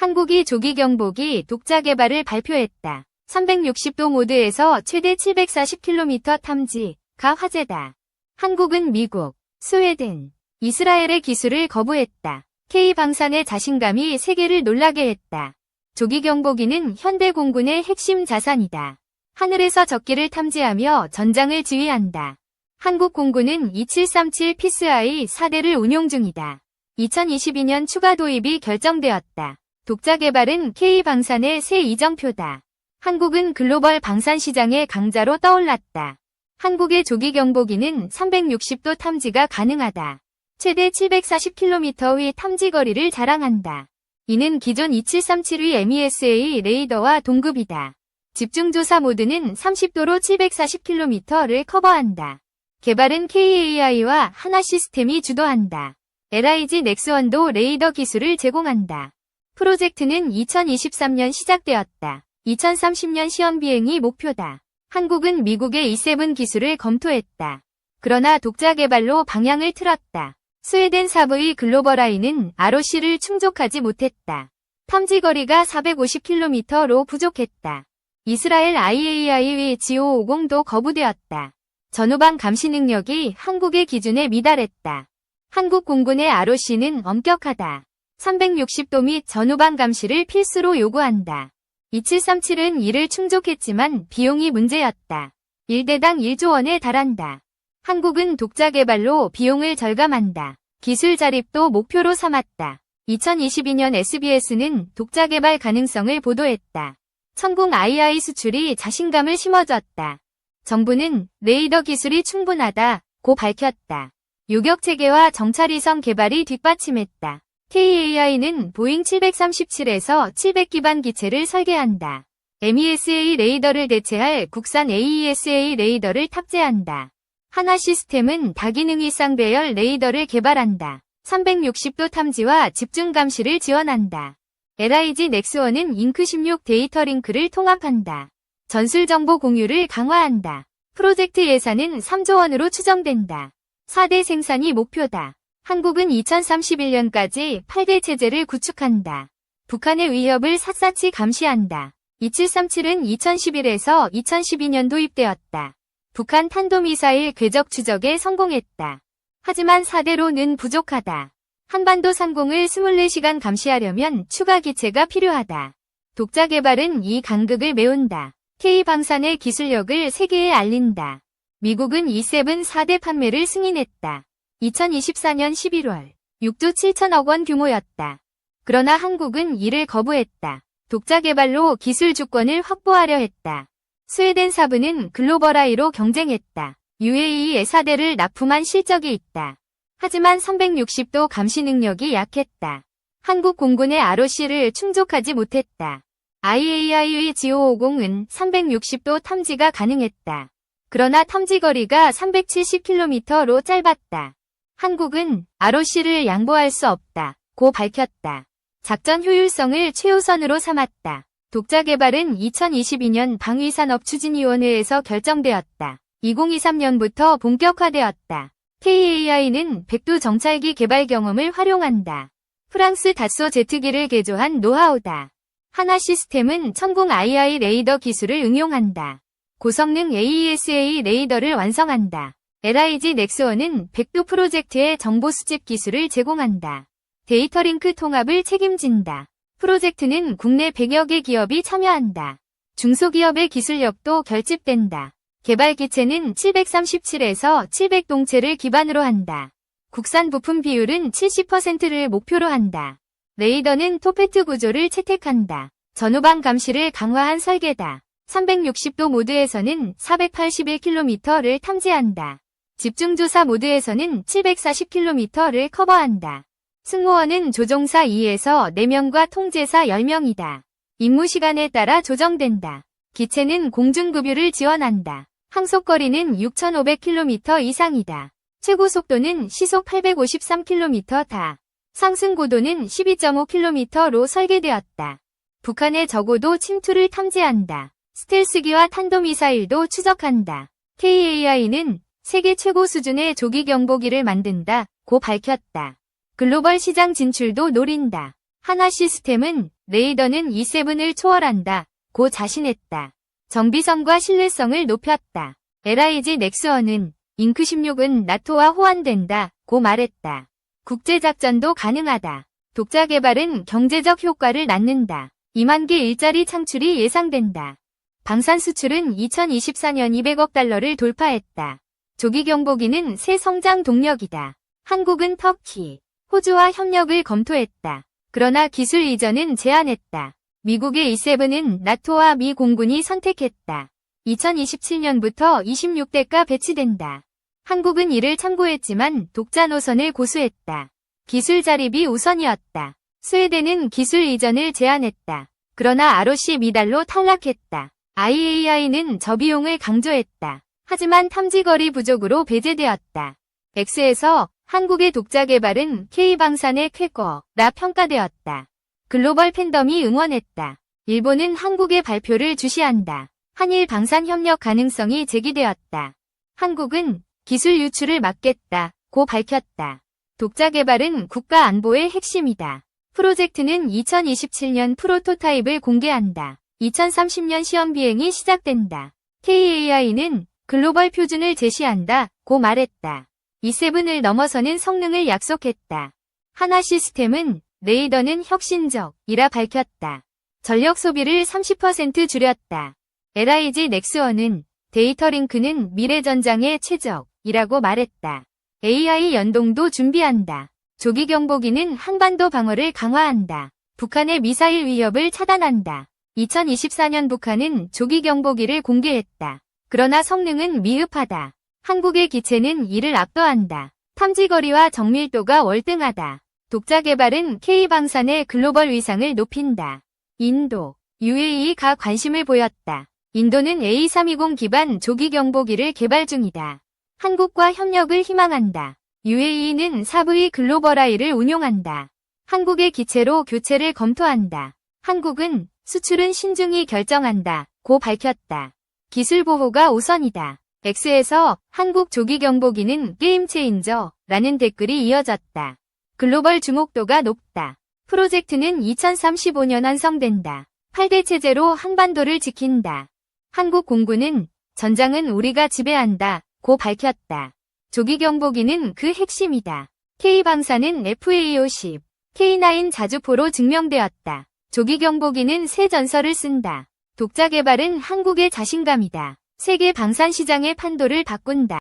한국이 조기 경보기 독자 개발을 발표했다. 360도 모드에서 최대 740km 탐지가 화제다. 한국은 미국, 스웨덴, 이스라엘의 기술을 거부했다. K방산의 자신감이 세계를 놀라게 했다. 조기 경보기는 현대 공군의 핵심 자산이다. 하늘에서 적기를 탐지하며 전장을 지휘한다. 한국 공군은 2737 피스아이 4대를 운용 중이다. 2022년 추가 도입이 결정되었다. 독자 개발은 K방산의 새 이정표다. 한국은 글로벌 방산 시장의 강자로 떠올랐다. 한국의 조기 경보기는 360도 탐지가 가능하다. 최대 740km의 탐지 거리를 자랑한다. 이는 기존 2737의 MESA 레이더와 동급이다. 집중조사 모드는 30도로 740km를 커버한다. 개발은 KAI와 하나 시스템이 주도한다. LIG 넥스원도 레이더 기술을 제공한다. 프로젝트는 2023년 시작되었다. 2030년 시험 비행이 목표다. 한국은 미국의 E7 기술을 검토했다. 그러나 독자 개발로 방향을 틀었다. 스웨덴 사부의 글로벌아이는 ROC를 충족하지 못했다. 탐지 거리가 450km로 부족했다. 이스라엘 IAI의 GO50도 거부되었다. 전후방 감시 능력이 한국의 기준에 미달했다. 한국 공군의 ROC는 엄격하다. 360도 및 전후방 감시를 필수로 요구한다. 2737은 이를 충족했지만 비용이 문제였다. 1대당 1조 원에 달한다. 한국은 독자 개발로 비용을 절감한다. 기술 자립도 목표로 삼았다. 2022년 SBS는 독자 개발 가능성을 보도했다. 천궁 II 수출이 자신감을 심어줬다. 정부는 레이더 기술이 충분하다 고 밝혔다. 요격 체계와 정찰위성 개발이 뒷받침했다. KAI는 보잉 737에서 700 기반 기체를 설계한다. MESA 레이더를 대체할 국산 AESA 레이더를 탑재한다. 하나 시스템은 다기능이 쌍배열 레이더를 개발한다. 360도 탐지와 집중 감시를 지원한다. LIG 넥스원은 잉크16 데이터 링크를 통합한다. 전술 정보 공유를 강화한다. 프로젝트 예산은 3조 원으로 추정된다. 4대 생산이 목표다. 한국은 2031년까지 8대 체제를 구축한다. 북한의 위협을 샅샅이 감시한다. 2737은 2011에서 2012년 도입되었다. 북한 탄도미사일 궤적 추적에 성공했다. 하지만 4대로는 부족하다. 한반도 상공을 24시간 감시하려면 추가 기체가 필요하다. 독자 개발은 이 간극을 메운다. K방산의 기술력을 세계에 알린다. 미국은 E7 4대 판매를 승인했다. 2024년 11월 6조 7천억 원 규모였다. 그러나 한국은 이를 거부했다. 독자 개발로 기술 주권을 확보하려 했다. 스웨덴 사부는 글로벌아이로 경쟁했다. UAE의 4대를 납품한 실적이 있다. 하지만 360도 감시 능력이 약했다. 한국 공군의 ROC를 충족하지 못했다. IAI의 GO50은 360도 탐지가 가능했다. 그러나 탐지 거리가 370km로 짧았다. 한국은 ROC를 양보할 수 없다. 고 밝혔다. 작전 효율성을 최우선으로 삼았다. 독자 개발은 2022년 방위산업 추진위원회에서 결정되었다. 2023년부터 본격화되었다. KAI는 백두 정찰기 개발 경험을 활용한다. 프랑스 다소 제트기를 개조한 노하우다. 하나 시스템은 천공 II 레이더 기술을 응용한다. 고성능 AESA 레이더를 완성한다. LIG 넥스원은 백두 프로젝트의 정보 수집 기술을 제공한다. 데이터 링크 통합을 책임진다. 프로젝트는 국내 100여 개 기업이 참여한다. 중소기업의 기술력도 결집된다. 개발 기체는 737에서 700 동체를 기반으로 한다. 국산 부품 비율은 70%를 목표로 한다. 레이더는 토페트 구조를 채택한다. 전후방 감시를 강화한 설계다. 360도 모드에서는 481km를 탐지한다. 집중조사 모드에서는 740km를 커버한다. 승무원은 조종사 2에서 4명과 통제사 10명이다. 임무 시간에 따라 조정된다. 기체는 공중급유를 지원한다. 항속거리는 6,500km 이상이다. 최고 속도는 시속 853km다. 상승 고도는 12.5km로 설계되었다. 북한의 적어도 침투를 탐지한다. 스텔스기와 탄도미사일도 추적한다. KAI는 세계 최고 수준의 조기 경보기를 만든다. 고 밝혔다. 글로벌 시장 진출도 노린다. 하나 시스템은 레이더는 E7을 초월한다. 고 자신했다. 정비성과 신뢰성을 높였다. LIG 넥스원은 잉크 16은 나토와 호환된다. 고 말했다. 국제작전도 가능하다. 독자 개발은 경제적 효과를 낳는다. 2만 개 일자리 창출이 예상된다. 방산 수출은 2024년 200억 달러를 돌파했다. 조기 경보기는 새 성장 동력이다. 한국은 터키, 호주와 협력을 검토했다. 그러나 기술 이전은 제한했다. 미국의 E7은 나토와 미 공군이 선택했다. 2027년부터 26대가 배치된다. 한국은 이를 참고했지만 독자 노선을 고수했다. 기술 자립이 우선이었다. 스웨덴은 기술 이전을 제한했다. 그러나 ROC 미달로 탈락했다. IAI는 저비용을 강조했다. 하지만 탐지거리 부족으로 배제되었다. X에서 한국의 독자 개발은 K방산의 쾌거라 평가되었다. 글로벌 팬덤이 응원했다. 일본은 한국의 발표를 주시한다. 한일 방산 협력 가능성이 제기되었다. 한국은 기술 유출을 막겠다. 고 밝혔다. 독자 개발은 국가 안보의 핵심이다. 프로젝트는 2027년 프로토타입을 공개한다. 2030년 시험 비행이 시작된다. KAI는 글로벌 표준을 제시한다. 고 말했다. E7을 넘어서는 성능을 약속했다. 하나 시스템은 레이더는 혁신적이라 밝혔다. 전력 소비를 30% 줄였다. LIG 넥스원은 데이터 링크는 미래 전장의 최적이라고 말했다. AI 연동도 준비한다. 조기 경보기는 한반도 방어를 강화한다. 북한의 미사일 위협을 차단한다. 2024년 북한은 조기 경보기를 공개했다. 그러나 성능은 미흡하다. 한국의 기체는 이를 압도한다. 탐지거리와 정밀도가 월등하다. 독자 개발은 K방산의 글로벌 위상을 높인다. 인도, UAE가 관심을 보였다. 인도는 A320 기반 조기 경보기를 개발 중이다. 한국과 협력을 희망한다. UAE는 사부의 글로벌아이를 운용한다. 한국의 기체로 교체를 검토한다. 한국은 수출은 신중히 결정한다. 고 밝혔다. 기술 보호가 우선이다. X에서 한국 조기 경보기는 게임 체인저 라는 댓글이 이어졌다. 글로벌 주목도가 높다. 프로젝트는 2035년 완성된다. 8대 체제로 한반도를 지킨다. 한국 공군은 전장은 우리가 지배한다. 고 밝혔다. 조기 경보기는 그 핵심이다. K방사는 FA50, K9 자주포로 증명되었다. 조기 경보기는 새 전설을 쓴다. 독자 개발은 한국의 자신감이다. 세계 방산 시장의 판도를 바꾼다.